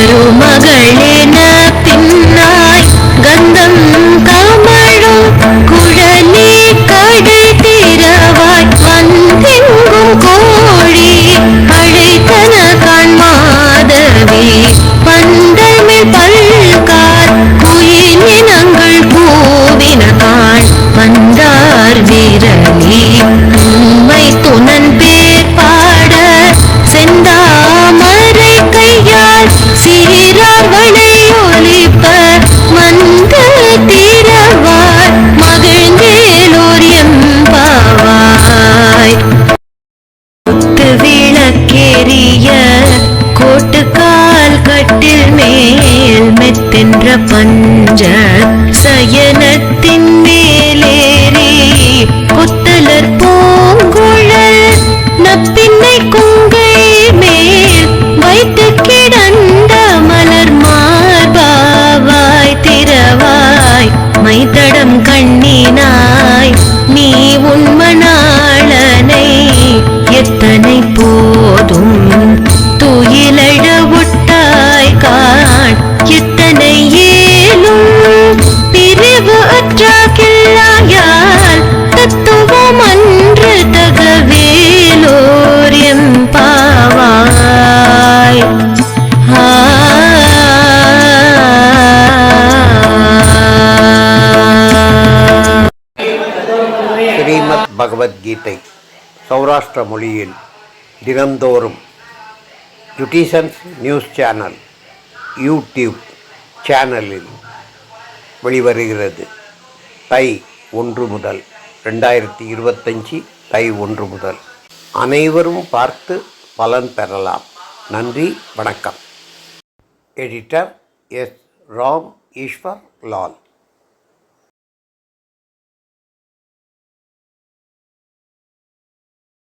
மருமகளே நான் பஞ்ச சயனத்தின் மேலேறி புத்தலர் பூங்குழல் நப்பின்னை குங்கை மேல் வைத்து கிடந்த மலர் மார்பாவாய் திரவாய் மைத்தடம் கண்ணினாய். நீ உண்மை பகவத்கீதை சௌராஷ்டிர மொழியில் தினந்தோறும் ஜுட்டிசன்ஸ் நியூஸ் சேனல் யூடியூப் சேனலில் வெளிவருகிறது. தை ஒன்று முதல் ரெண்டாயிரத்தி இருபத்தஞ்சி தை ஒன்று முதல். அனைவரும் பார்த்து பலன் பெறலாம். நன்றி வணக்கம். Editor S Ram Eswar Lal.